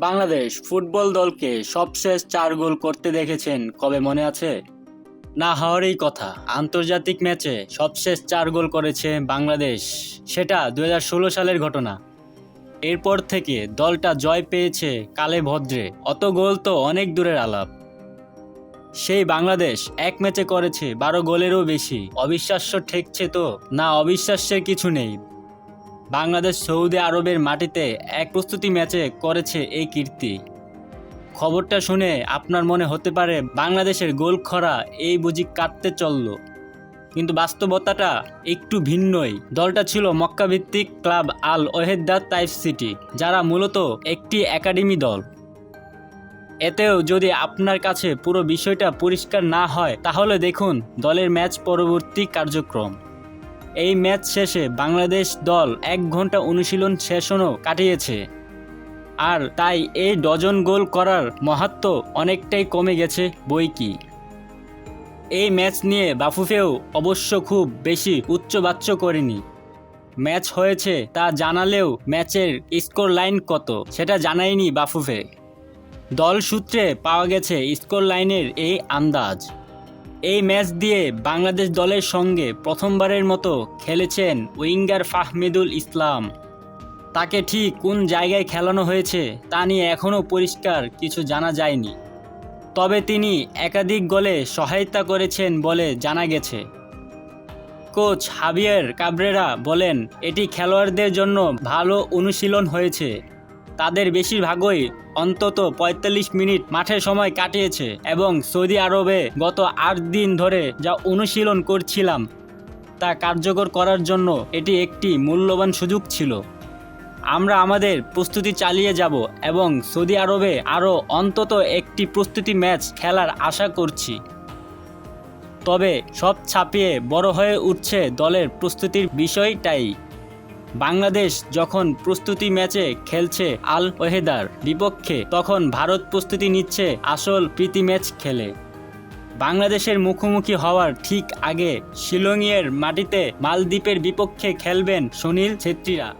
Bangladesh football দলকে সবশেষ চার গোল করতে দেখেছেন কবে মনে আছে? না হওয়ারই কথা। আন্তর্জাতিক ম্যাচে সবশেষ চার গোল করেছে বাংলাদেশ। সেটা দু হাজার ষোলো সালের ঘটনা। এরপর থেকে দলটা জয় পেয়েছে কালে ভদ্রে। অত গোল তো অনেক দূরের আলাপ। সেই বাংলাদেশ এক ম্যাচে করেছে বারো গোলেরও বেশি। অবিশ্বাস্য ঠেকছে তো? না, অবিশ্বাস্যের কিছু নেই। বাংলাদেশ সৌদি আরবের মাটিতে এক প্রস্তুতি ম্যাচে করেছে এই কীর্তি। খবরটা শুনে আপনার মনে হতে পারে বাংলাদেশের গোল খরা এই বুঝি কাটতে চলল। কিন্তু বাস্তবতাটা একটু ভিন্নই। দলটা ছিল মক্কাভিত্তিক club Al Wehdat Taif city, যারা মূলত একটি একাডেমি দল। এতেও যদি আপনার কাছে পুরো বিষয়টা পরিষ্কার না হয়, তাহলে দেখুন দলের ম্যাচ পরবর্তী কার্যক্রম। এই ম্যাচ শেষে বাংলাদেশ দল এক ঘণ্টা অনুশীলন সেশনও কাটিয়েছে। আর তাই এই ডজন গোল করার মাহাত্ম অনেকটাই কমে গেছে বই কি এই ম্যাচ নিয়ে বাফুফেও অবশ্য খুব বেশি উচ্চবাচ্য করেনি। ম্যাচ হয়েছে তা জানালেও ম্যাচের স্কোর লাইন কত সেটা জানায়নি বাফুফে। দল সূত্রে পাওয়া গেছে স্কোর লাইনের এই আন্দাজ। এই ম্যাচ দিয়ে বাংলাদেশ দলের সঙ্গে প্রথমবারের মতো খেলেছেন উইঙ্গার ফাহমিদুল ইসলাম। তাকে ঠিক কোন জায়গায় খেলানো হয়েছে তা নিয়ে এখনও পরিষ্কার কিছু জানা যায়নি। তবে তিনি একাধিক গোলে সহায়তা করেছেন বলে জানা গেছে। কোচ হাবিয়ার কাবরেরা বলেন, এটি খেলোয়াড়দের জন্য ভালো অনুশীলন হয়েছে। তাদের বেশিরভাগই অন্তত ৪৫ মিনিট মাঠে সময় কাটিয়েছে এবং সৌদি আরবে গত আট দিন ধরে যা অনুশীলন করছিলাম, তা কার্যকর করার জন্য এটি একটি মূল্যবান সুযোগ ছিল। আমরা আমাদের প্রস্তুতি চালিয়ে যাব এবং সৌদি আরবে আরও অন্তত একটি প্রস্তুতি ম্যাচ খেলার আশা করছি। তবে সব ছাপিয়ে বড় হয়ে উঠছে দলের প্রস্তুতির বিষয়টাই। বাংলাদেশ যখন প্রস্তুতি ম্যাচে খেলছে আল ওহেদার বিপক্ষে, তখন ভারত প্রস্তুতি নিচ্ছে আসল প্রীতি ম্যাচ খেলে। বাংলাদেশের মুখোমুখি হওয়ার ঠিক আগে শিলংয়ের মাটিতে মালদ্বীপের বিপক্ষে খেলবেন সুনীল ছেত্রীরা।